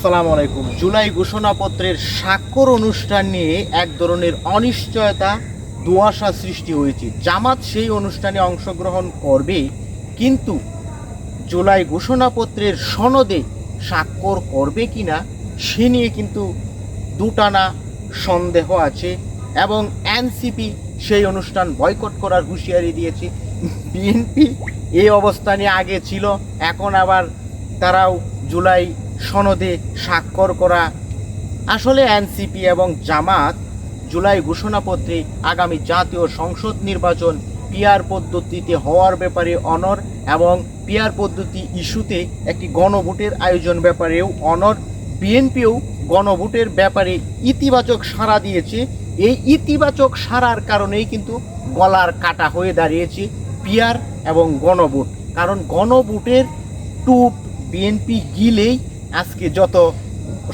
আসসালামু আলাইকুম। জুলাই ঘোষণাপত্রের স্বাক্ষর অনুষ্ঠান নিয়ে এক ধরনের অনিশ্চয়তা দুয়াশা সৃষ্টি হয়েছে। জামাত সেই অনুষ্ঠানে অংশগ্রহণ করবে, কিন্তু জুলাই ঘোষণাপত্রের সনদে স্বাক্ষর করবে কিনা, সে নিয়ে কিন্তু দুটানা সন্দেহ আছে এবং এনসিপি সেই অনুষ্ঠান বয়কট করার হুঁশিয়ারি দিয়েছে। বিএনপি এই অবস্থানে আগে ছিল, এখন আবার তারাও জুলাই সনদে স্বাক্ষর করা। আসলে এনসিপি এবং জামাত জুলাই ঘোষণাপত্রে আগামী জাতীয় সংসদ নির্বাচন পিয়ার পদ্ধতিতে হওয়ার ব্যাপারে অনর এবং পিয়ার পদ্ধতি ইস্যুতে একটি গণভোটের আয়োজন ব্যাপারেও অনর। বিএনপিও গণভোটের ব্যাপারে ইতিবাচক সাড়া দিয়েছে। এই ইতিবাচক সাড়ার কারণেই কিন্তু গলার কাটা হয়ে দাঁড়িয়েছে পিয়ার এবং গণভোট। কারণ গণভোটের টুপ বিএনপি গিলেই আজকে যত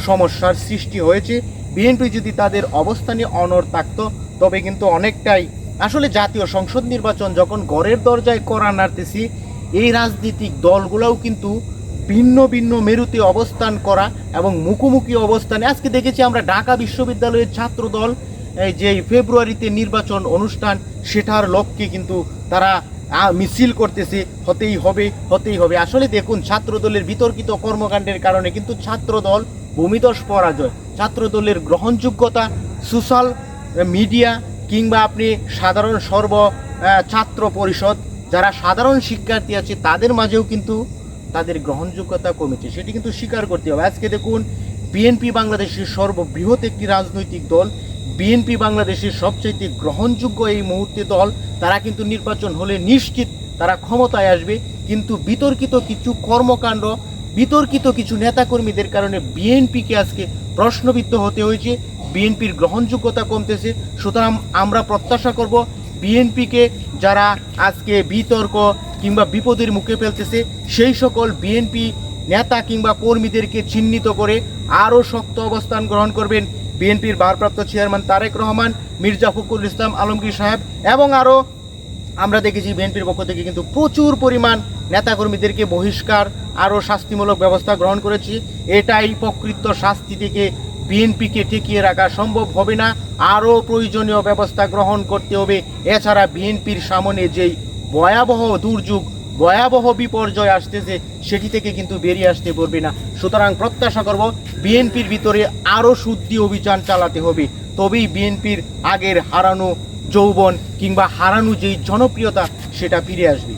সমস্যার সৃষ্টি হয়েছে বিএনপি যদি তাদের অবস্থানে অনর থাকতো, তবে কিন্তু অনেকটাই, আসলে জাতীয় সংসদ নির্বাচন যখন গড়ের দরজায় করা নাড়তেছি, এই রাজনৈতিক দলগুলোও কিন্তু ভিন্ন ভিন্ন মেরুতে অবস্থান করা এবং মুখোমুখি অবস্থানে, আজকে দেখেছি আমরা ঢাকা বিশ্ববিদ্যালয়ের ছাত্র দল এই যে ফেব্রুয়ারিতে নির্বাচন অনুষ্ঠান, সেটার লক্ষ্যে কিন্তু তারা মিছিল করতেছে, হতেই হবে হতেই হবে। আসলে দেখুন ছাত্র দলের বিতর্কিত কর্মকাণ্ডের কারণে কিন্তু ছাত্র দল ভূমিদশ পরাজয়। ছাত্র দলের গ্রহণযোগ্যতা, সোশ্যাল মিডিয়া কিংবা আপনি সাধারণ সর্ব ছাত্র পরিষদ, যারা সাধারণ শিক্ষার্থী আছে, তাদের মাঝেও কিন্তু তাদের গ্রহণযোগ্যতা কমেছে। সেটি কিন্তু স্বীকার করতে হবে। আজকে দেখুন, বিএনপি বাংলাদেশের সর্ববৃহৎ একটি রাজনৈতিক দল বিএনপি বাংলাদেশের সবচাইতে গ্রহণযোগ্য এই মুহূর্তে দল, তারা কিন্তু নির্বাচন হলে নিশ্চিত তারা ক্ষমতায় আসবে। কিন্তু বিতর্কিত কিছু কর্মকাণ্ড, বিতর্কিত কিছু নেতাকর্মীদের কারণে বিএনপিকে আজকে প্রশ্নবিদ্ধ হতে হয়েছে। বিএনপির গ্রহণযোগ্যতা কমতেছে, সুতরাং আমরা প্রত্যাশা করব বিএনপিকে যারা আজকে বিতর্ক কিংবা বিপদের মুখে ফেলতেছে, সেই সকল বিএনপি নেতা কিংবা কর্মীদেরকে চিহ্নিত করে আরও শক্ত অবস্থান গ্রহণ করবেন। বিএনপির ভারপ্রাপ্ত চেয়ারম্যান তারেক রহমান, মির্জা ফখরুল ইসলাম আলমগীর সাহেব এবং আরও আমরা দেখেছি বিএনপির পক্ষ থেকে কিন্তু প্রচুর পরিমাণ নেতাকর্মীদেরকে বহিষ্কার আরও শাস্তিমূলক ব্যবস্থা গ্রহণ করেছি। এটাই প্রকৃত শাস্তি থেকে বিএনপিকে টিকিয়ে রাখা সম্ভব হবে না। আরও প্রয়োজনীয় ব্যবস্থা গ্রহণ করতে হবে। এছাড়া বিএনপির সামনে যেই ভয়াবহ দুর্যোগ ভয়াবহ বিপর্যয় আসতেছে, সেটি থেকে কিন্তু বেরিয়ে আসতে পারবে না। সুতরাং প্রত্যাশা করব, বিএনপির ভিতরে আরও শুদ্ধি অভিযান চালাতে হবে। তবেই বিএনপির আগের হারানো যৌবন কিংবা হারানো যেই জনপ্রিয়তা, সেটা ফিরে আসবে।